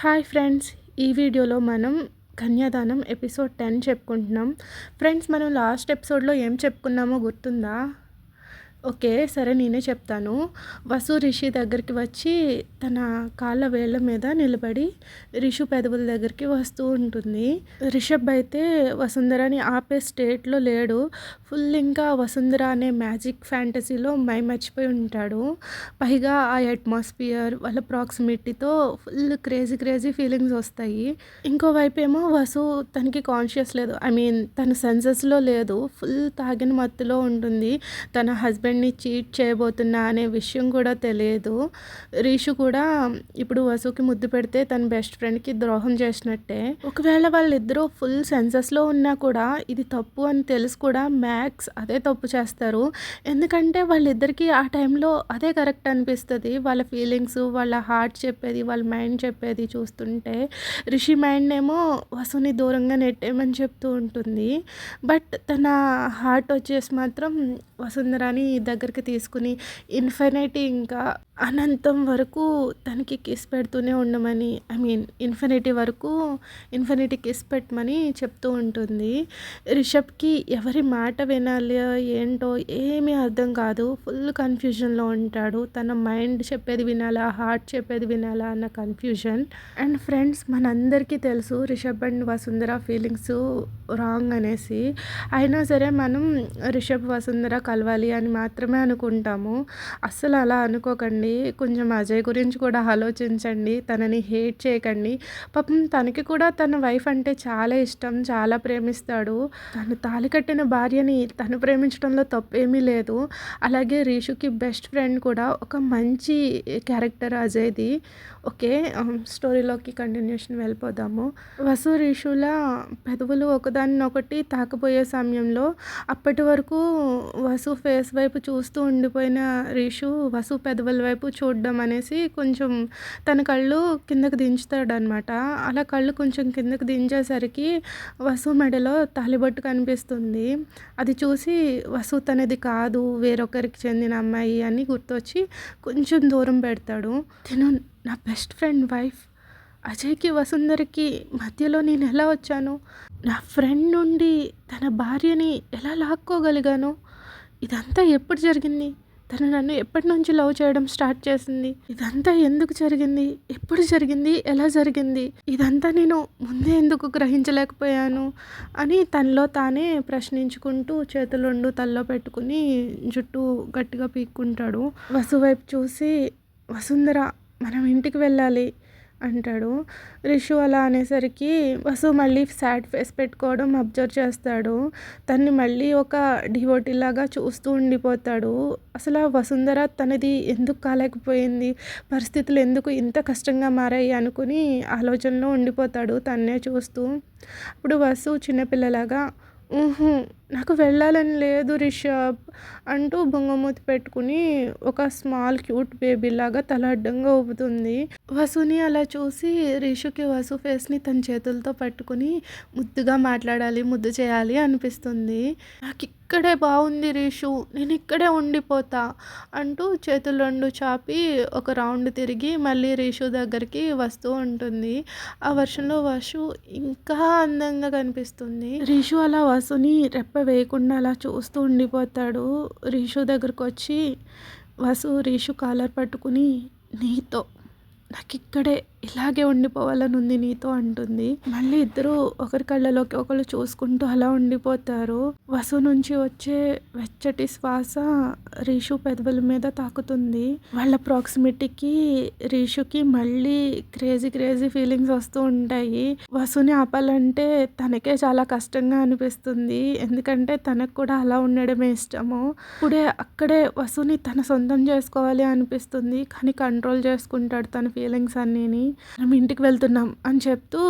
Hi friends ఈ వీడియోలో మనం కన్యాదానం ఎపిసోడ్ టెన్ చెప్పుకుంటున్నాం. ఫ్రెండ్స్ మనం లాస్ట్ ఎపిసోడ్లో ఏం చెప్పుకున్నామో గుర్తుందా? ఓకే సరే నేనే చెప్తాను. వసు రిషి దగ్గరికి వచ్చి తన కాళ్ళ వేళ్ళ మీద నిలబడి రిషు పెదవుల దగ్గరికి వస్తూ ఉంటుంది. రిషబ్ అయితే వసుంధరని ఆపే స్టేట్లో లేడు. ఫుల్ ఇంకా వసుంధర అనే మ్యాజిక్ ఫ్యాంటసీలో మై మర్చిపోయి ఉంటాడు. పైగా ఆ అట్మాస్ఫియర్ వాళ్ళ ప్రాక్సిమిటీతో ఫుల్ క్రేజీ క్రేజీ ఫీలింగ్స్ వస్తాయి. ఇంకోవైపు ఏమో వసు తనకి కాన్షియస్ లేదు. ఐ మీన్ తన సెన్సెస్లో లేదు. ఫుల్ తాగిన మత్తులో ఉంటుంది. తన హస్బెండ్ హస్బెండ్ని చీట్ చేయబోతున్నా అనే విషయం కూడా తెలియదు. రీషు కూడా ఇప్పుడు వసుకి ముద్దు పెడితే తన బెస్ట్ ఫ్రెండ్కి ద్రోహం చేసినట్టే. ఒకవేళ వాళ్ళిద్దరూ ఫుల్ సెన్సెస్లో ఉన్నా కూడా ఇది తప్పు అని తెలుసు కూడా మ్యాక్స్ అదే తప్పు చేస్తారు. ఎందుకంటే వాళ్ళిద్దరికీ ఆ టైంలో అదే కరెక్ట్ అనిపిస్తుంది. వాళ్ళ ఫీలింగ్స్ వాళ్ళ హార్ట్ చెప్పేది వాళ్ళ మైండ్ చెప్పేది చూస్తుంటే రిషి మైండ్ ఏమో వసుని దూరంగా నెట్టేయమని చెప్తూ ఉంటుంది. బట్ తన హార్ట్ వచ్చేసి మాత్రం వసుంధరాని దగ్గరికి తీసుకుని ఇన్ఫినిటీ ఇంకా అనంతం వరకు తనకి కిస్ పెడుతూనే ఉండమని ఐ మీన్ ఇన్ఫినిటీ వరకు ఇన్ఫినిటీ కిస్ పెట్టమని చెప్తూ ఉంటుంది. రిషబ్కి ఎవరి మాట వినాలి ఏంటో ఏమీ అర్థం కాదు. ఫుల్ కన్ఫ్యూజన్లో ఉంటాడు. తన మైండ్ చెప్పేది వినాలా హార్ట్ చెప్పేది వినాలా అన్న కన్ఫ్యూజన్ అండ్ ఫ్రెండ్స్ మనందరికీ తెలుసు Rishab and Vasundhara feelings wrong అనేసి. అయినా సరే మనం రిషబ్ వసుంధర కలవాలి అని మాత్రమే అనుకుంటాము. అస్సలు అలా అనుకోకండి. చేయండి కొంచెం అజయ్ గురించి కూడా ఆలోచించండి. తనని హేట్ చేయకండి. పాపం తనకి కూడా తన వైఫ్ అంటే చాలా ఇష్టం చాలా ప్రేమిస్తాడు. తను తాలి కట్టిన భార్యని తను ప్రేమించడంలో తప్పేమీ లేదు. అలాగే రీషుకి బెస్ట్ ఫ్రెండ్ కూడా ఒక మంచి క్యారెక్టర్ అజయ్ది. ఓకే స్టోరీలోకి కంటిన్యూషన్ వెళ్ళిపోదాము. వసు రీషుల పెదవులు ఒకదానినొకటి తాకపోయే సమయంలో అప్పటి వరకు వసు ఫేస్ వైపు చూస్తూ ఉండిపోయిన రీషు వసు పెదవుల వైపు వైపు చూడడం అనేసి కొంచెం తన కళ్ళు కిందకు దించుతాడనమాట అలా కళ్ళు కొంచెం కిందకు దించేసరికి వసు మెడలో తాలిబొట్టు కనిపిస్తుంది. అది చూసి వసు తనది కాదు వేరొకరికి చెందిన అమ్మాయి అని గుర్తొచ్చి కొంచెం దూరం పెడతాడు. తిను నా బెస్ట్ ఫ్రెండ్ వైఫ్. అజయ్కి వసుందరికి మధ్యలో నేను ఎలా వచ్చాను? నా ఫ్రెండ్ నుండి తన భార్యని ఎలా లాక్కోగలిగాను? ఇదంతా ఎప్పుడు జరిగింది? తను నన్ను ఎప్పటి నుంచి లవ్ చేయడం స్టార్ట్ చేసింది? ఇదంతా ఎందుకు జరిగింది? ఎప్పుడు జరిగింది? ఎలా జరిగింది? ఇదంతా నేను ముందే ఎందుకు గ్రహించలేకపోయాను? అని తనలో తానే ప్రశ్నించుకుంటూ చేతులుండు తల్లో పెట్టుకుని జుట్టు గట్టిగా పీక్కుంటాడు. వసు వైపు చూసి వసుంధర మనం ఇంటికి వెళ్ళాలి. అంటాడు. రిషు అలా అనేసరికి వసు మళ్ళీ సాడ్ ఫేస్ పెట్టుకోవడం అబ్జర్వ్ చేస్తాడు. తన్ని మళ్ళీ ఒక డివోటీలాగా చూస్తూ ఉండిపోతాడు. అసలు ఆ వసుంధర తనది ఎందుకు కాలేకపోయింది? పరిస్థితులు ఎందుకు ఇంత కష్టంగా మారాయి అనుకుని ఆలోచనలో ఉండిపోతాడు తన్నే చూస్తూ. అప్పుడు వసు చిన్నపిల్లలాగా నాకు వెళ్ళాలని లేదు రిషబ్ అంటూ బొంగమూతి పెట్టుకుని ఒక స్మాల్ క్యూట్ బేబీలాగా తల అడ్డంగా ఊపుతుంది. వసుని అలా చూసి రిషుకి వసు ఫేస్ని తన చేతులతో పట్టుకుని ముద్దుగా మాట్లాడాలి ముద్దు చేయాలి అనిపిస్తుంది. నాకు ఇక్కడే బాగుంది రీషు నేను ఇక్కడే ఉండిపోతా అంటూ చేతులు రెండు చాపి ఒక రౌండ్ తిరిగి మళ్ళీ రీషు దగ్గరికి వస్తూ ఉంటుంది. ఆ వర్షంలో వసు ఇంకా అందంగా కనిపిస్తుంది. రీషు అలా వసుని రెప్ప వేయకుండా అలా చూస్తూ ఉండిపోతాడు. రీషు దగ్గరకు వచ్చి వసు రీషు కాలర్ పట్టుకుని నీతో నాకు ఇక్కడే ఇలాగే ఉండిపోవాలని ఉంది నీతో అంటుంది. మళ్ళీ ఇద్దరు ఒకరి కళ్ళలోకి ఒకరు చూసుకుంటూ అలా ఉండిపోతారు. వసు నుంచి వచ్చే వెచ్చటి శ్వాస రీషు పెదవుల మీద తాకుతుంది. వాళ్ళ ప్రాక్సిమిటీకి రీషుకి మళ్ళీ క్రేజీ క్రేజీ ఫీలింగ్స్ వస్తూ ఉంటాయి. వసుని ఆపాలంటే తనకే చాలా కష్టంగా అనిపిస్తుంది. ఎందుకంటే తనకు కూడా అలా ఉండడమే ఇష్టము. ఇప్పుడే అక్కడే వసుని తన సొంతం చేసుకోవాలి అనిపిస్తుంది. కానీ కంట్రోల్ చేసుకుంటాడు తన ఫీలింగ్స్ అన్నీని. మనం ఇంటికి వెళ్తున్నాం అని చెప్తూ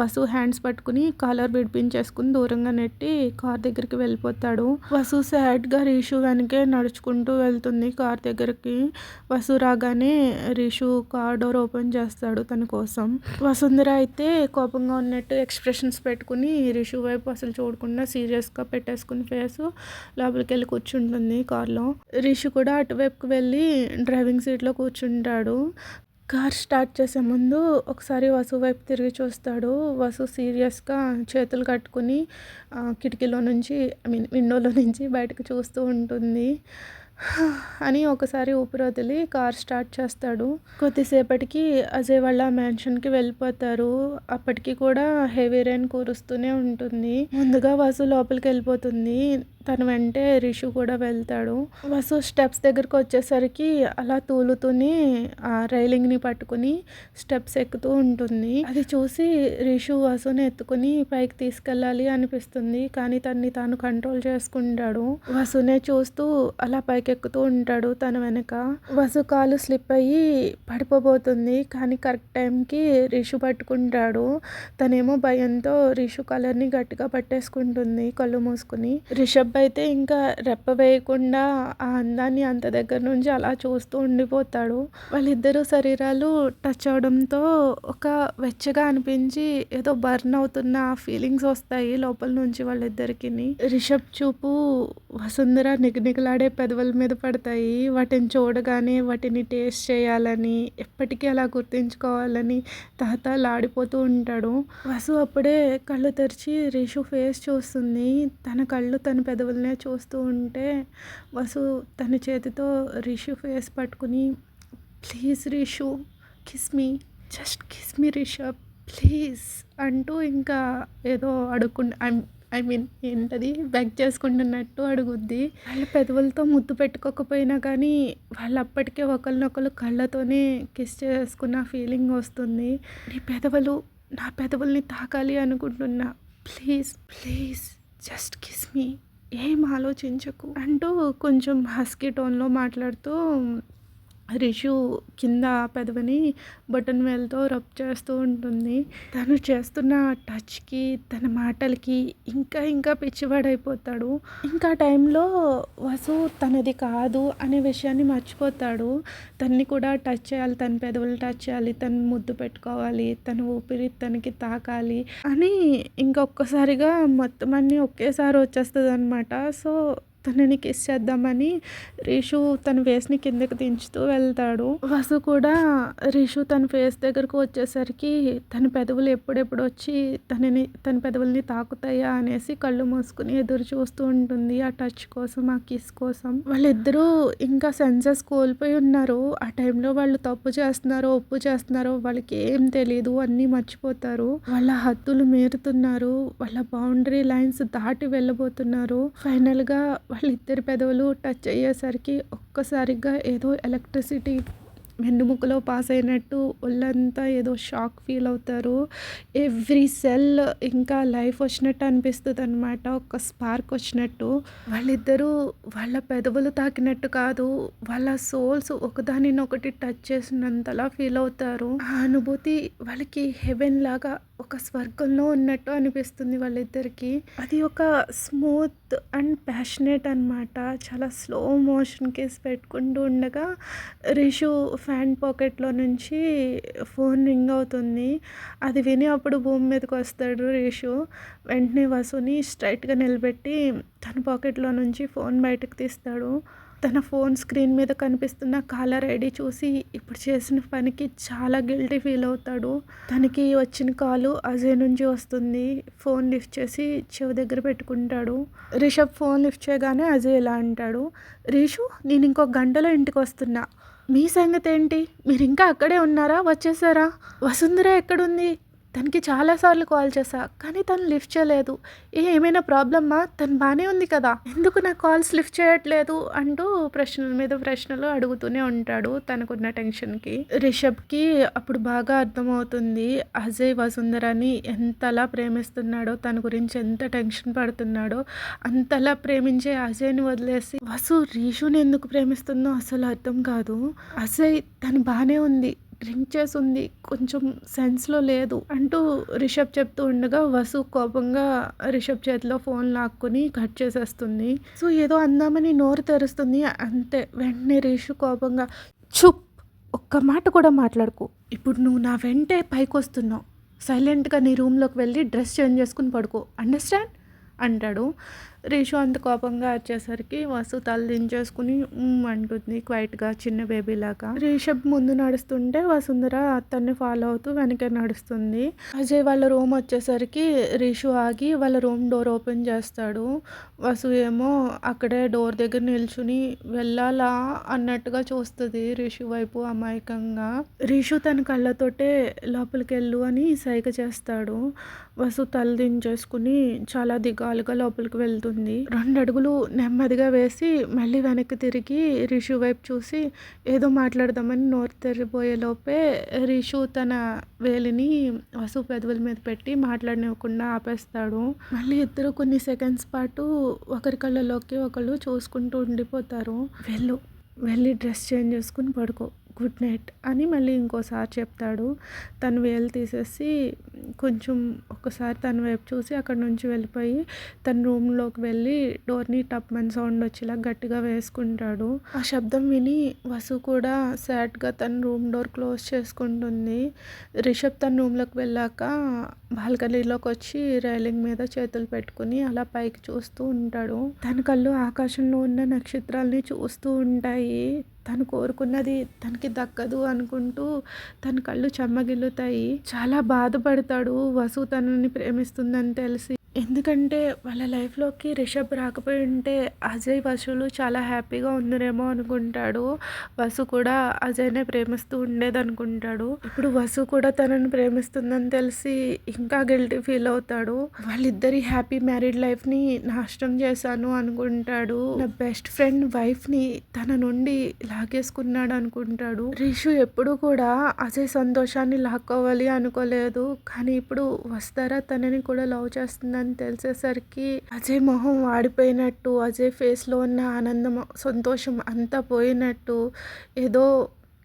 వసు హ్యాండ్స్ పట్టుకుని కాలర్ విడిపించేసుకుని దూరంగా నెట్టి కార్ దగ్గరికి వెళ్ళిపోతాడు. వసు సాడ్గా రీషు వెనకే నడుచుకుంటూ వెళ్తుంది. కార్ దగ్గరికి వసు రాగానే రీషు కార్ డోర్ ఓపెన్ చేస్తాడు తన కోసం. వసుంధర అయితే కోపంగా ఉన్నట్టు ఎక్స్ప్రెషన్స్ పెట్టుకుని రిషు వైపు అసలు చూడకుండా సీరియస్గా పెట్టేసుకుని ఫేస్ లోపలికి వెళ్ళి కూర్చుంటుంది కార్లో. రిషు కూడా అటువైపుకి వెళ్ళి డ్రైవింగ్ సీట్లో కూర్చుంటాడు. కార్ స్టార్ట్ చేసే ముందు ఒకసారి వసు వైపు తిరిగి చూస్తాడు. వసు సీరియస్గా చేతులు కట్టుకుని కిటికీలో నుంచి ఐ మీన్ విండోలో నుంచి బయటకు చూస్తూ ఉంటుంది. అని ఒకసారి ఊపిరి వదిలి కార్ స్టార్ట్ చేస్తాడు. కొద్దిసేపటికి అజయ్ వాళ్ళ మ్యాన్షన్కి వెళ్ళిపోతారు. అప్పటికి కూడా హెవీ రెయిన్ కురుస్తూనే ఉంటుంది. ముందుగా వసు లోపలికి వెళ్ళిపోతుంది. తన వెంటే రిషు కూడా వెళ్తాడు. వసు స్టెప్స్ దగ్గరకు వచ్చేసరికి అలా తూలుతూనే ఆ రైలింగ్ని పట్టుకుని స్టెప్స్ ఎక్కుతూ ఉంటుంది. అది చూసి రిషు వసుని ఎత్తుకుని పైకి తీసుకెళ్ళాలి అనిపిస్తుంది. కానీ తన్ని తాను కంట్రోల్ చేసుకుంటాడు. వసునే చూస్తూ అలా పైకి ఎక్కుతూ ఉంటాడు తన వెనక. వసు కాలు స్లిప్ అయ్యి పడిపోబోతుంది. కానీ కరెక్ట్ టైంకి రిషు పట్టుకుంటాడు. తనేమో భయంతో రిషు కలర్ని గట్టిగా పట్టేసుకుంటుంది కళ్ళు మూసుకుని. రిషబ్ అయితే ఇంకా రెప్ప వేయకుండా ఆ అందాన్ని అంత దగ్గర నుంచి అలా చూస్తూ ఉండిపోతాడు. వాళ్ళిద్దరూ శరీరాలు టచ్ అవడంతో ఒక వెచ్చగా అనిపించి ఏదో బర్న్ అవుతున్న ఫీలింగ్స్ వస్తాయి లోపల నుంచి వాళ్ళిద్దరికి రిషబ్ చూపు వసుంధర నిగనిగలాడే పెదవుల మీద పడతాయి. వాటిని చూడగానే వాటిని టేస్ట్ చేయాలని ఎప్పటికీ అలా గుర్తుంచుకోవాలని తహతలాడిపోతూ ఉంటాడు. వసు అప్పుడే కళ్ళు తెరిచి రిషు ఫేస్ చూస్తుంది. తన కళ్ళు తన పెదవులనే చూస్తూ ఉంటే వసు తన చేతితో రిషు ఫేస్ పట్టుకుని please Rishu kiss me just kiss me Rishab please అంటూ ఇంకా ఏదో అడుక్కు ఐ మీన్ ఏంటది? బెగ్ చేసుకుంటున్నట్టు అడుగుద్ది. వాళ్ళ పెదవులతో ముద్దు పెట్టుకోకపోయినా కానీ వాళ్ళు అప్పటికే ఒకరినొకరు కళ్ళతోనే కిస్ చేసుకున్న ఫీలింగ్ వస్తుంది. నీ పెదవులు నా పెదవుల్ని తాకాలి అనుకుంటున్నా. Please please just kiss me. ఏం ఆలోచించకు అంటూ కొంచెం హస్కీ టోన్లో మాట్లాడుతూ రిషు కింద పెదవిని బటన్ వేలతో రబ్ చేస్తూ ఉంటుంది. తను చేస్తున్న టచ్కి తన మాటలకి ఇంకా ఇంకా పిచ్చివాడైపోతాడు. ఇంకా టైంలో వసు తనది కాదు అనే విషయాన్ని మర్చిపోతాడు. తన్ని కూడా టచ్ చేయాలి తన పెదవులు టచ్ చేయాలి తను ముద్దు పెట్టుకోవాలి తన ఊపిరి తనకి తాకాలి అని ఇంకొకసారిగా మొత్తం అన్నీ ఒకేసారి వచ్చేస్తుంది అనమాట సో తనని కిస్ చేద్దామని రిషు తన ఫేస్ని కిందకి దించుతూ వెళ్తాడు. వసు కూడా రిషు తన ఫేస్ దగ్గరకు వచ్చేసరికి తన పెదవులు ఎప్పుడెప్పుడు వచ్చి తనని తన పెదవుల్ని తాకుతాయా అనేసి కళ్ళు మూసుకుని ఎదురు చూస్తూ ఉంటుంది ఆ టచ్ కోసం ఆ కిస్ కోసం. వాళ్ళిద్దరూ ఇంకా సెన్సెస్ కోల్పోయి ఉన్నారు. ఆ టైంలో వాళ్ళు తప్పు చేస్తున్నారో ఒప్పు చేస్తున్నారో వాళ్ళకి ఏం తెలియదు అన్నీ మర్చిపోతారు. వాళ్ళ హద్దులు మీరుతున్నారు. వాళ్ళ బౌండరీ లైన్స్ దాటి వెళ్ళబోతున్నారు. ఫైనల్గా వాళ్ళిద్దరి పెదవులు టచ్ అయ్యేసరికి ఒక్కసారిగా ఏదో ఎలక్ట్రిసిటీ వెన్నుముకలో పాస్ అయినట్టు ఒళ్ళంతా ఏదో షాక్ ఫీల్ అవుతారు. ఎవ్రీ సెల్ ఇంకా లైఫ్ వచ్చినట్టు అనిపిస్తుంది అనమాట ఒక స్పార్క్ వచ్చినట్టు. వాళ్ళిద్దరూ వాళ్ళ పెదవులు తాకినట్టు కాదు. వాళ్ళ సోల్స్ ఒకదానినొకటి టచ్ చేసినంతలా ఫీల్ అవుతారు. ఆ అనుభూతి వాళ్ళకి హెవెన్ లాగా ఒక స్వర్గంలో ఉన్నట్టు అనిపిస్తుంది వాళ్ళిద్దరికి. అది ఒక స్మూత్ అండ్ ప్యాషనేట్ అనమాట చాలా స్లో మోషన్ కేసు పెట్టుకుంటూ ఉండగా రిషు ఫ్యాన్ పాకెట్లో నుంచి ఫోన్ రింగ్ అవుతుంది. అది విని అప్పుడు భూమి మీదకి వస్తాడు రేషు. వెంటనే వసుని స్ట్రైట్గా నిలబెట్టి తన పాకెట్లో నుంచి ఫోన్ బయటకు తీస్తాడు. తన ఫోన్ స్క్రీన్ మీద కనిపిస్తున్న కాలర్ ఐడి చూసి ఇప్పుడు చేసిన పనికి చాలా గిల్టీ ఫీల్ అవుతాడు. తనకి వచ్చిన కాలు అజయ్ నుంచి వస్తుంది. ఫోన్ లిఫ్ట్ చేసి చెవి దగ్గర పెట్టుకుంటాడు. రిషబ్ ఫోన్ లిఫ్ట్ చేయగానే అజయ్ ఇలా అంటాడు. రీషు నేను ఇంకో గంటలో ఇంటికి వస్తున్నా. మీ సంగతి ఏంటి మీరు ఇంకా అక్కడే ఉన్నారా? వచ్చేసారా? వసుంధర ఎక్కడుంది? తనకి చాలాసార్లు కాల్ చేశా కానీ తను లిఫ్ట్ చేయలేదు. ఏ ఏమైనా ప్రాబ్లమ్మా? తను బాగానే ఉంది కదా. ఎందుకు నా కాల్స్ లిఫ్ట్ చేయట్లేదు? అంటూ ప్రశ్నల మీద ప్రశ్నలు అడుగుతూనే ఉంటాడు తనకున్న టెన్షన్కి. రిషబ్కి అప్పుడు బాగా అర్థమవుతుంది అజయ్ వసుంధరాని ఎంతలా ప్రేమిస్తున్నాడో తన గురించి ఎంత టెన్షన్ పడుతున్నాడో అంతలా ప్రేమించే అజయ్ని వదిలేసి వసు రీషుని ఎందుకు ప్రేమిస్తుందో అసలు అర్థం కాదు. అజయ్ తను బాగానే ఉంది. డ్రింక్ చేసి ఉంది కొంచెం సెన్స్లో లేదు అంటూ రిషబ్ చెప్తూ ఉండగా వసు కోపంగా రిషబ్ చేతిలో ఫోన్ లాక్కుని కట్ చేసేస్తుంది. సో ఏదో అందామని నోరు తెరుస్తుంది. అంతే వెంటనే రిషు కోపంగా చుప్ ఒక్క మాట కూడా మాట్లాడుకో. ఇప్పుడు నువ్వు నా వెంటే పైకి వస్తున్నావు సైలెంట్గా నీ రూమ్లోకి వెళ్ళి డ్రెస్ చేంజ్ చేసుకుని పడుకో. అండర్స్టాండ్? అంటాడు. రీషు అంత కోపంగా వచ్చేసరికి వసు తల దించేసుకుని అంటుంది క్వైట్గా చిన్న బేబీలాగా రిషబ్ ముందు నడుస్తుంటే వసుంధర అతన్ని ఫాలో అవుతూ వెనకే నడుస్తుంది. అజయ్ వాళ్ళ రూమ్ వచ్చేసరికి రిషు ఆగి వాళ్ళ రూమ్ డోర్ ఓపెన్ చేస్తాడు. వసు ఏమో అక్కడే డోర్ దగ్గర నిల్చుని వెళ్ళాలా అన్నట్టుగా చూస్తుంది రిషు వైపు అమాయకంగా. రిషు తన కళ్ళతోటే లోపలికి వెళ్ళు అని సైగ చేస్తాడు. వసు తల దించేసుకుని చాలా దిగాలుగా లోపలికి వెళ్తుంది. రెండు అడుగులు నెమ్మదిగా వేసి మళ్ళీ వెనక్కి తిరిగి రిషు వైపు చూసి ఏదో మాట్లాడదామని నోరు తెరిపోయే లోపే రిషు తన వేలిని వసు పెదవుల మీద పెట్టి మాట్లాడనివ్వకుండా ఆపేస్తాడు. మళ్ళీ ఇద్దరు కొన్ని సెకండ్స్ పాటు ఒకరి కళ్ళలోకి ఒకళ్ళు చూసుకుంటూ ఉండిపోతారు. వెళ్ళు వెళ్ళి డ్రెస్ చేంజ్ చేసుకుని పడుకో. గుడ్ నైట్ అని మళ్ళీ ఇంకోసారి చెప్తాడు. తను వేలు తీసేసి కొంచెం ఒకసారి తన వైపు చూసి అక్కడ నుంచి వెళ్ళిపోయి తన రూమ్లోకి వెళ్ళి డోర్ని టప్మన్ సౌండ్ వచ్చేలా గట్టిగా వేసుకుంటాడు. ఆ శబ్దం విని వసు కూడా సాడ్గా తన రూమ్ డోర్ క్లోజ్ చేసుకుంటుంది. రిషబ్ తన రూమ్లోకి వెళ్ళాక బాల్కనీలోకి వచ్చి రైలింగ్ మీద చేతులు పెట్టుకుని అలా పైకి చూస్తూ ఉంటాడు. తన కళ్ళు ఆకాశంలో ఉన్న నక్షత్రాలని చూస్తూ ఉంటాయి. తను కోరుకున్నది తనకి దక్కదు అనుకుంటూ తన కళ్ళు చెమ్మగిల్లుతాయి. చాలా బాధపడతాడు వసు తనని ప్రేమిస్తుందని తెలిసి. ఎందుకంటే వాళ్ళ లైఫ్లోకి రిషబ్ రాకపోయి ఉంటే అజయ్ వసులు చాలా హ్యాపీగా ఉందిరేమో అనుకుంటాడు. వసు కూడా అజయ్నే ప్రేమిస్తూ ఉండేది అనుకుంటాడు ఇప్పుడు వసు కూడా తనని ప్రేమిస్తుందని తెలిసి ఇంకా గిల్టీ ఫీల్ అవుతాడు. వాళ్ళిద్దరి హ్యాపీ మ్యారీడ్ లైఫ్ని నాశనం చేశాను అనుకుంటాడు. నా బెస్ట్ ఫ్రెండ్ వైఫ్ని తన నుండి లాగేసుకున్నాడు అనుకుంటాడు. రిషు ఎప్పుడు కూడా అజయ్ సంతోషాన్ని లాక్కోవాలి అనుకోలేదు. కానీ ఇప్పుడు వస్తారా? తనని కూడా లవ్ చేస్తుందని తెలిసేసరికి అజయ్ మొహం వాడిపోయినట్టు అజయ్ ఫేస్లో ఉన్న ఆనందం సంతోషం అంతా పోయినట్టు ఏదో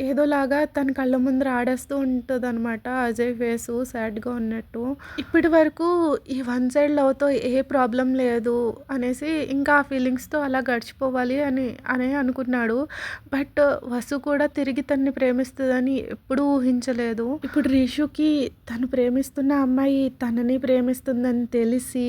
ఏదోలాగా తన కళ్ళ ముందర ఆడేస్తూ ఉంటుంది అనమాట అజయ్ ఫేసు సాడ్గా ఉన్నట్టు. ఇప్పటి వరకు ఈ వన్ సైడ్ లవ్తో ఏ ప్రాబ్లం లేదు అనేసి ఇంకా ఆ ఫీలింగ్స్తో అలా గడిచిపోవాలి అని అనే అనుకున్నాడు. బట్ వసు కూడా తిరిగి తన్ని ప్రేమిస్తుందని ఎప్పుడూ ఊహించలేదు. ఇప్పుడు రిషుకి తను ప్రేమిస్తున్న అమ్మాయి తనని ప్రేమిస్తుందని తెలిసి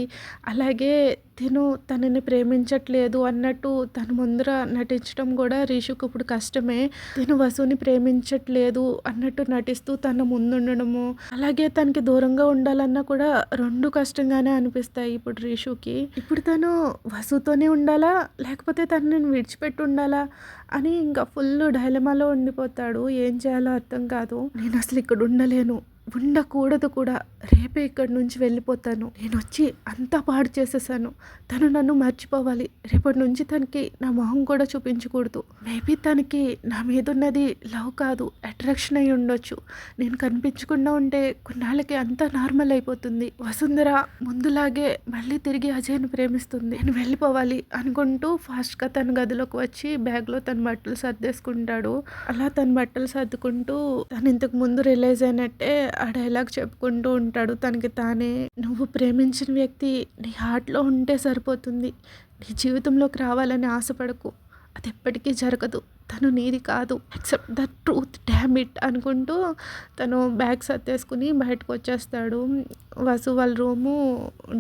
అలాగే తిను తనని ప్రేమించట్లేదు అన్నట్టు తన ముందర నటించడం కూడా రీషుకు ఇప్పుడు కష్టమే. తిను వసుని ప్రేమించట్లేదు అన్నట్టు నటిస్తూ తన ముందుండడము అలాగే తనకి దూరంగా ఉండాలన్నా కూడా రెండు కష్టంగానే అనిపిస్తాయి ఇప్పుడు రీషుకి. ఇప్పుడు తను వసుతోనే ఉండాలా లేకపోతే తనని విడిచిపెట్టి ఉండాలా అని ఇంకా ఫుల్ డైలమాలో ఉండిపోతాడు. ఏం చేయాలో అర్థం కాదు. నేను అసలు ఇక్కడ ఉండలేను. ఉండకూడదు కూడా. రేపే ఇక్కడి నుంచి వెళ్ళిపోతాను. నేను వచ్చి అంతా పాడు చేసేసాను. తను నన్ను మర్చిపోవాలి. రేపటి నుంచి తనకి నా మొహం కూడా చూపించకూడదు. మేబీ తనకి నా మీద ఉన్నది లవ్ కాదు అట్రాక్షన్ అయి ఉండొచ్చు. నేను కనిపించకుండా ఉంటే కొన్నాళ్ళకి అంతా నార్మల్ అయిపోతుంది. వసుంధర ముందులాగే మళ్ళీ తిరిగి అజయ్ను ప్రేమిస్తుంది. నేను వెళ్ళిపోవాలి అనుకుంటూ ఫాస్ట్గా తన గదిలోకి వచ్చి బ్యాగ్లో తన బట్టలు సర్దేసుకుంటాడు. అలా తన బట్టలు సర్దుకుంటూ తను ఇంతకు ముందు రిలైజ్ అయినట్టే ఆ డైలాగ్ చెప్పుకుంటూ ఉంటాడు తనకి తానే నువ్వు ప్రేమించిన వ్యక్తి నీ హార్ట్లో ఉంటే సరిపోతుంది. నీ జీవితంలోకి రావాలని ఆశపడకు. అది ఎప్పటికీ జరగదు. తను నీది కాదు. Except the truth damn it అనుకుంటూ తను బ్యాగ్ సర్దేసుకుని బయటకు వచ్చేస్తాడు. వసు వాళ్ళ రూము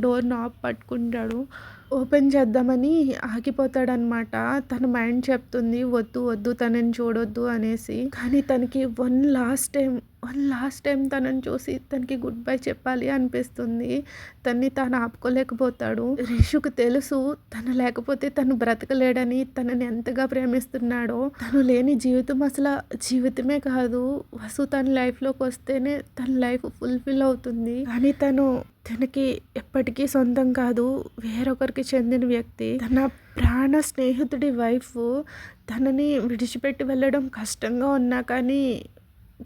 డోర్ నాప్ పట్టుకుంటాడు. ఓపెన్ చేద్దామని ఆగిపోతాడనమాట తన మైండ్ చెప్తుంది వద్దు వద్దు తనని చూడొద్దు అనేసి. కానీ తనకి one last time one last time తనని చూసి తనకి గుడ్ బై చెప్పాలి అనిపిస్తుంది. తన్ని తాను ఆపుకోలేకపోతాడు. రిషుకు తెలుసు తను లేకపోతే తను బ్రతకలేడని తనని ఎంతగా ప్రేమిస్తున్నాడో. తను లేని జీవితం అసలు జీవితమే కాదు. వసు తన లైఫ్లోకి వస్తేనే తన లైఫ్ ఫుల్ఫిల్ అవుతుంది. కానీ తను తనకి ఎప్పటికీ సొంతం కాదు వేరొకరికి చెందిన వ్యక్తి. తన ప్రాణ స్నేహితుడి వైఫ్ తనని విడిచిపెట్టి వెళ్ళడం కష్టంగా ఉన్నా కానీ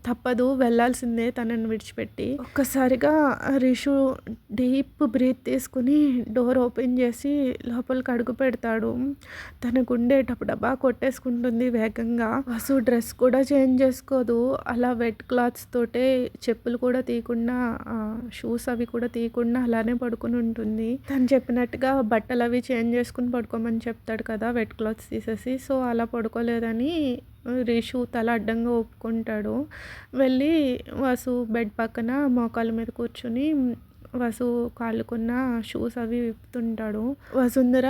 తప్పదు వెళ్ళాల్సిందే తనని విడిచిపెట్టి. ఒక్కసారిగా రిషు డీప్ బ్రీత్ తీసుకుని డోర్ ఓపెన్ చేసి లోపలికి అడుగు పెడతాడు. తన గుండె డబ్బా కొట్టేసుకుంటుంది వేగంగా. వసు డ్రెస్ కూడా చేంజ్ చేసుకోదు. అలా వెట్ క్లాత్స్ తోటే చెప్పులు కూడా తీయకుండా షూస్ అవి కూడా తీయకుండా అలానే పడుకుని ఉంటుంది. తను చెప్పినట్టుగా బట్టలు అవి చేంజ్ చేసుకుని పడుకోమని చెప్తాడు కదా వెట్ క్లాత్స్ తీసేసి. సో అలా పడుకోలేదని రేషు తల అడ్డంగా ఒప్పుకుంటాడు. వెళ్ళి వాసు బెడ్ పక్కన మోకాళ్ళ మీద కూర్చుని వసు కాళ్ళకున్న షూస్ అవి విప్పుతుంటాడు. వసుంధర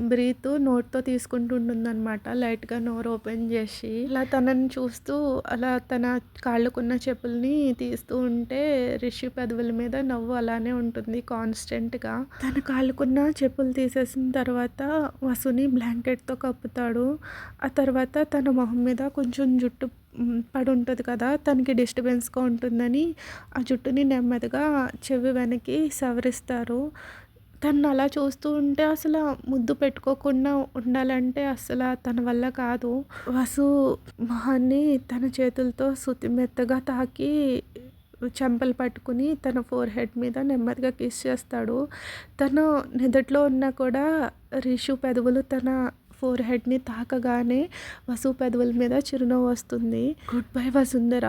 బ్రీత్ నోట్తో తీసుకుంటుంటుందన్నమాట. లైట్గా నోరు ఓపెన్ చేసి అలా తనని చూస్తూ అలా తన కాళ్ళకున్న చెప్పుల్ని తీస్తూ ఉంటే రిషి పెదవుల మీద నవ్వు అలానే ఉంటుంది కాన్స్టెంట్గా. తన కాళ్ళకున్న చెప్పులు తీసేసిన తర్వాత వసుని బ్లాంకెట్తో కప్పుతాడు. ఆ తర్వాత తన మొహం మీద కొంచెం జుట్టు పడి ఉంటుంది కదా తనకి డిస్టర్బెన్స్గా ఉంటుందని ఆ జుట్టుని నెమ్మదిగా చెవి వెనక్కి సవరిస్తారు. తను అలా చూస్తూ ఉంటే అసలు ముద్దు పెట్టుకోకుండా ఉండాలంటే అసలు తన వల్ల కాదు. వసు మొహాన్ని తన చేతులతో శుతి మెత్తగా తాకి చెంపలు పట్టుకుని తన ఫోర్ హెడ్ మీద నెమ్మదిగా కిస్ చేస్తాడు. తను నిదట్లో ఉన్నా కూడా రిషు పెదవులు తన ఫోర్ హెడ్ని తాకగానే వసు పెదవుల మీద చిరునవ్వు వస్తుంది. గుడ్ బై వసుంధర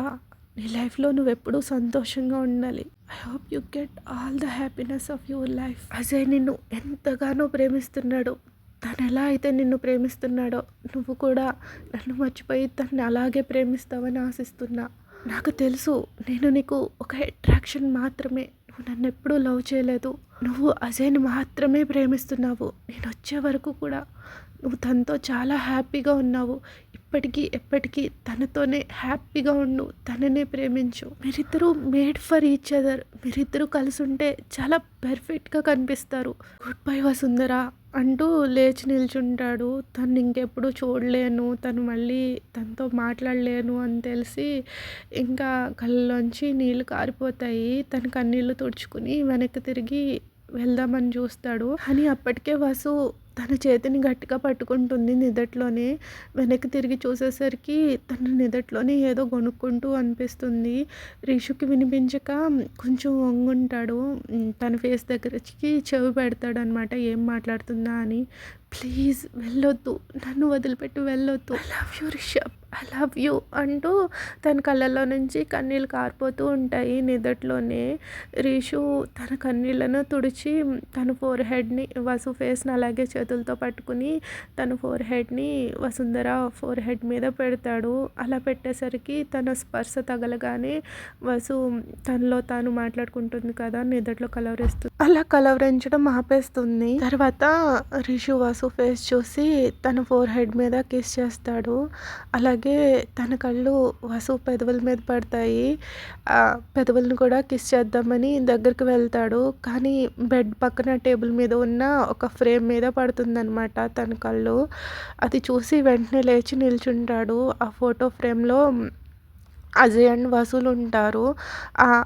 నీ లైఫ్లో నువ్వు ఎప్పుడూ సంతోషంగా ఉండాలి. I hope you get all the happiness of your life Ajay నిన్ను ఎంతగానో ప్రేమిస్తున్నాడు. తను ఎలా అయితే నిన్ను ప్రేమిస్తున్నాడో నువ్వు కూడా నన్ను మర్చిపోయి తన్ని అలాగే ప్రేమిస్తావని ఆశిస్తున్నా. నాకు తెలుసు నేను నీకు ఒక అట్రాక్షన్ మాత్రమే. నువ్వు నన్ను ఎప్పుడూ లవ్ చేయలేదు. నువ్వు అజయ్ని మాత్రమే ప్రేమిస్తున్నావు. నేను వచ్చే వరకు కూడా నువ్వు తనతో చాలా హ్యాపీగా ఉన్నావు. ఇప్పటికీ ఎప్పటికీ తనతోనే హ్యాపీగా ఉండు. తననే ప్రేమించు. మీరిద్దరూ మేడ్ ఫర్ ఈచ్ అదర్. మీరిద్దరూ కలిసి ఉంటే చాలా పర్ఫెక్ట్గా కనిపిస్తారు. గుడ్ బై వసుందర అంటూ లేచి నిల్చుంటాడు. తను ఇంకెప్పుడు చూడలేను. తను మళ్ళీ తనతో మాట్లాడలేను అని తెలిసి ఇంకా కళ్ళలోంచి నీళ్ళు కారిపోతాయి. తన కన్నీళ్ళు తుడుచుకుని వెనక్కి తిరిగి వెళ్దామని చూస్తాడు. అని అప్పటికే వసు తన చేతిని గట్టిగా పట్టుకుంటుంది నిదట్లోనే. వెనక్కి తిరిగి చూసేసరికి తన నిదట్లోనే ఏదో కొనుక్కుంటూ అనిపిస్తుంది. రిషుకి వినిపించక కొంచెం వంగుంటాడు. తన ఫేస్ దగ్గరకి చెవి పెడతాడు అనమాట ఏం మాట్లాడుతుందా అని. ప్లీజ్ వెళ్ళొద్దు. నన్ను వదిలిపెట్టి వెళ్ళొద్దు. I love you Rishabh. I love you అంటూ తన కళ్ళల్లో నుంచి కన్నీళ్ళు కారిపోతూ ఉంటాయి. నిదట్లోనే రీషు తన కన్నీళ్ళను తుడిచి తన ఫోర్ హెడ్ని వసు ఫేస్ని అలాగే చేతులతో పట్టుకుని తన ఫోర్ హెడ్ని వసుంధర ఫోర్ హెడ్ మీద పెడతాడు. అలా పెట్టేసరికి తన స్పర్శ తగలగానే వసు తనలో తాను మాట్లాడుకుంటుంది కదా నిదట్లో కలవరిస్తుంది అలా కలవరించడం ఆపేస్తుంది. తర్వాత రిషు వసు వాసు ఫేస్ చూసి తన ఫోర్ హెడ్ మీద కిస్ చేస్తాడు. అలాగే అలాగే తన కళ్ళు వసు పెదవుల మీద పడతాయి. పెదవులను కూడా కిస్ చేద్దామని దగ్గరికి వెళ్తాడు. కానీ బెడ్ పక్కన టేబుల్ మీద ఉన్న ఒక ఫ్రేమ్ మీద పడుతుందనమాట తన కళ్ళు. అది చూసి వెంటనే లేచి నిల్చుంటాడు. ఆ ఫోటో ఫ్రేమ్లో అజయ్ అండ్ వసూలు ఉంటారు.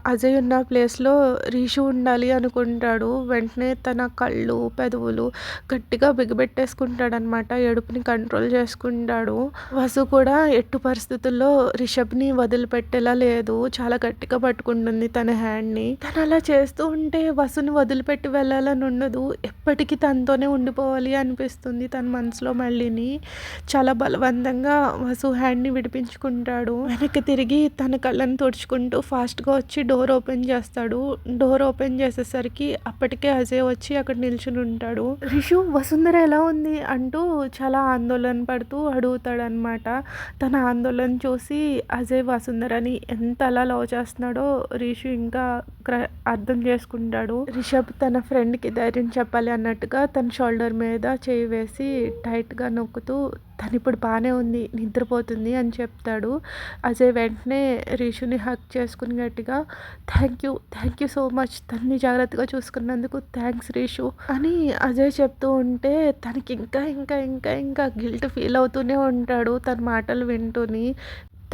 అజయ్ ఉన్న ప్లేస్లో రీషు ఉండాలి అనుకుంటాడు. వెంటనే తన కళ్ళు పెదవులు గట్టిగా బిగబెట్టేసుకుంటాడనమాట ఏడుపుని కంట్రోల్ చేసుకుంటాడు. వసు కూడా ఎట్టు పరిస్థితుల్లో రిషబ్ని వదిలిపెట్టేలా లేదు. చాలా గట్టిగా పట్టుకుంటుంది తన హ్యాండ్ని. తను అలా చేస్తూ ఉంటే వసుని వదిలిపెట్టి వెళ్ళాలని ఉండదు. ఎప్పటికీ తనతోనే ఉండిపోవాలి అనిపిస్తుంది తన మనసులో మళ్ళీని. చాలా బలవంతంగా వసు హ్యాండ్ని విడిపించుకుంటాడు. వెనక్కి తిరిగి తిరిగి తన కళ్ళని తుడుచుకుంటూ ఫాస్ట్గా వచ్చి డోర్ ఓపెన్ చేస్తాడు. డోర్ ఓపెన్ చేసేసరికి అప్పటికే అజయ్ వచ్చి అక్కడ నిల్చుని ఉంటాడు. రిషు వసుంధర ఎలా ఉంది? అంటూ చాలా ఆందోళన పడుతూ అడుగుతాడనమాట తన ఆందోళన చూసి అజయ్ వసుంధరని ఎంత అలా లవ్ చేస్తున్నాడో రిషు ఇంకా అర్థం చేసుకుంటాడు. రిషబ్ తన ఫ్రెండ్కి ధైర్యం చెప్పాలి అన్నట్టుగా తన షోల్డర్ మీద చేయి వేసి టైట్గా నొక్కుతూ తను ఇప్పుడు బాగానే ఉంది నిద్రపోతుంది అని చెప్తాడు. అజయ్ వెంటనే రిషుని హక్ చేసుకుని గట్టిగా thank you thank you so much తన్ని జాగ్రత్తగా చూసుకున్నందుకు థ్యాంక్స్ రిషు అని అజయ్ చెప్తూ ఉంటే తనకి ఇంకా ఇంకా ఇంకా ఇంకా గిల్ట్ ఫీల్ అవుతూనే ఉంటాడు తన మాటలు వింటూని.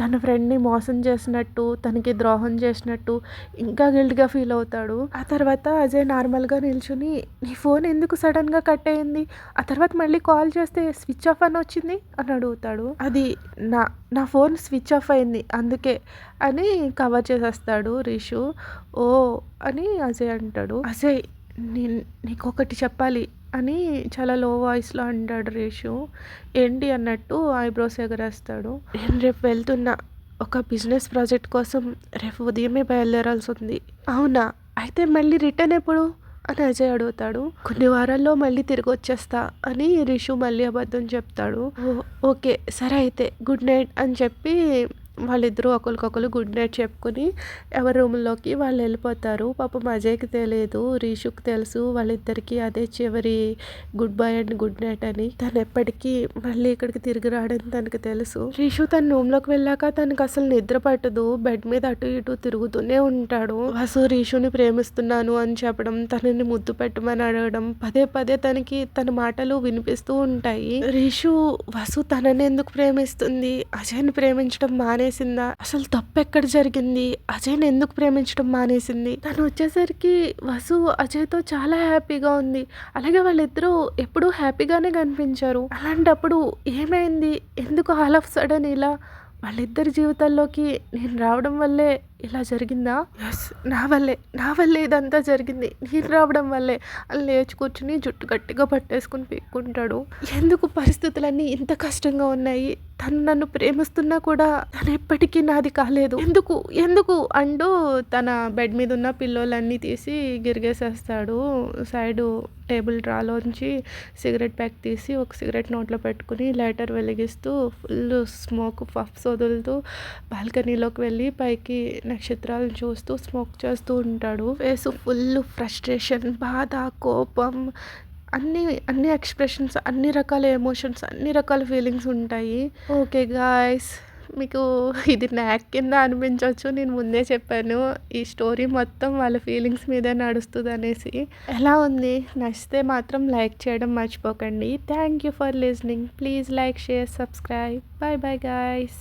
తన ఫ్రెండ్ని మోసం చేసినట్టు తనకి ద్రోహం చేసినట్టు ఇంకా గిల్ట్గా ఫీల్ అవుతాడు. ఆ తర్వాత అజయ్ నార్మల్గా నిల్చుని నీ ఫోన్ ఎందుకు సడన్గా కట్ అయింది? ఆ తర్వాత మళ్ళీ కాల్ చేస్తే స్విచ్ ఆఫ్ అని వచ్చింది? అని అడుగుతాడు. అది నా నా ఫోన్ స్విచ్ ఆఫ్ అయింది అందుకే అని కవర్ చేసేస్తాడు రిషు. ఓ అని అజయ్ అంటాడు. అజయ్ నేను నీకు ఒకటి చెప్పాలి. అని చాలా లో వాయిస్లో అంటాడు రేషు. ఏంటి అన్నట్టు ఐబ్రోస్ ఎగరేస్తాడు. నేను రేపు వెళ్తున్నా ఒక బిజినెస్ ప్రాజెక్ట్ కోసం రేపు ఉదయమే బయలుదేరాల్సి ఉంది. అవునా? అయితే మళ్ళీ రిటర్న్ ఎప్పుడు? అని అజయ్ అడుగుతాడు. కొన్ని వారాల్లో మళ్ళీ తిరిగి వచ్చేస్తా అని రిషు మళ్ళీ అబద్ధం చెప్తాడు. ఓకే సరే అయితే గుడ్ నైట్ అని చెప్పి వాళ్ళిద్దరూ ఒకరికొకరు గుడ్ నైట్ చెప్పుకొని ఎవరి రూమ్లోకి వాళ్ళు వెళ్ళిపోతారు. పాపం అజయ్కి తెలియదు రీషుకి తెలుసు వాళ్ళిద్దరికీ అదే చివరి goodbye and good night అని. తను ఎప్పటికీ మళ్ళీ ఇక్కడికి తిరిగి రాడని తనకు తెలుసు. రీషు తన రూమ్లోకి వెళ్ళాక తనకు అసలు నిద్ర పట్టదు. బెడ్ మీద అటు ఇటు తిరుగుతూనే ఉంటాడు. వసు రీషుని ప్రేమిస్తున్నాను అని చెప్పడం తనని ముద్దు పెట్టమని అడగడం పదే పదే తనకి తన మాటలు వినిపిస్తూ ఉంటాయి. రీషు వసు తనని ఎందుకు ప్రేమిస్తుంది? అజయ్ని ప్రేమించడం మానే మానేసిందా? అసలు తప్పు ఎక్కడ జరిగింది? అజయ్ని ఎందుకు ప్రేమించడం మానేసింది? తను వచ్చేసరికి వసు అజయ్తో చాలా హ్యాపీగా ఉంది. అలాగే వాళ్ళిద్దరూ ఎప్పుడూ హ్యాపీగానే కనిపించారు. అలాంటప్పుడు ఏమైంది? ఎందుకు ఆల్ ఆఫ్ సడన్ ఇలా? వాళ్ళిద్దరి జీవితాల్లోకి నేను రావడం వల్లే ఇలా జరిగిందా? ఎస్ నా వల్లే నా వల్లే ఇదంతా జరిగింది. నేను రావడం వల్లే. అని లేచి కూర్చుని జుట్టు గట్టిగా పట్టేసుకుని పీక్కుంటాడు. ఎందుకు పరిస్థితులన్నీ ఇంత కష్టంగా ఉన్నాయి? తను నన్ను ప్రేమిస్తున్నా కూడా తను ఎప్పటికీ నాది కాలేదు. ఎందుకు ఎందుకు? అంటూ తన బెడ్ మీద ఉన్న పిల్లోలన్నీ తీసి గిరిగేసేస్తాడు. సైడు టేబుల్ డ్రాలోంచి సిగరెట్ ప్యాక్ తీసి ఒక సిగరెట్ నోట్లో పెట్టుకుని లైటర్ వెలిగిస్తూ ఫుల్ స్మోక్ పఫ్స్ వదులుతూ బాల్కనీలోకి వెళ్ళి పైకి నక్షత్రాలను చూస్తూ స్మోక్ చేస్తూ ఉంటాడు. ఫేస్ ఫుల్ ఫ్రస్ట్రేషన్ బాధ కోపం అన్ని అన్ని ఎక్స్ప్రెషన్స్ అన్ని రకాల ఎమోషన్స్ అన్ని రకాల ఫీలింగ్స్ ఉంటాయి. ఓకే గాయస్ మీకు ఇది నాక్ కింద అనిపించవచ్చు నేను ముందే చెప్పాను ఈ స్టోరీ మొత్తం వాళ్ళ ఫీలింగ్స్ మీదే నడుస్తుంది అనేసి ఎలా ఉంది? నచ్చితే మాత్రం లైక్ చేయడం మర్చిపోకండి. Thank you for listening. Please like share subscribe. Bye bye guys.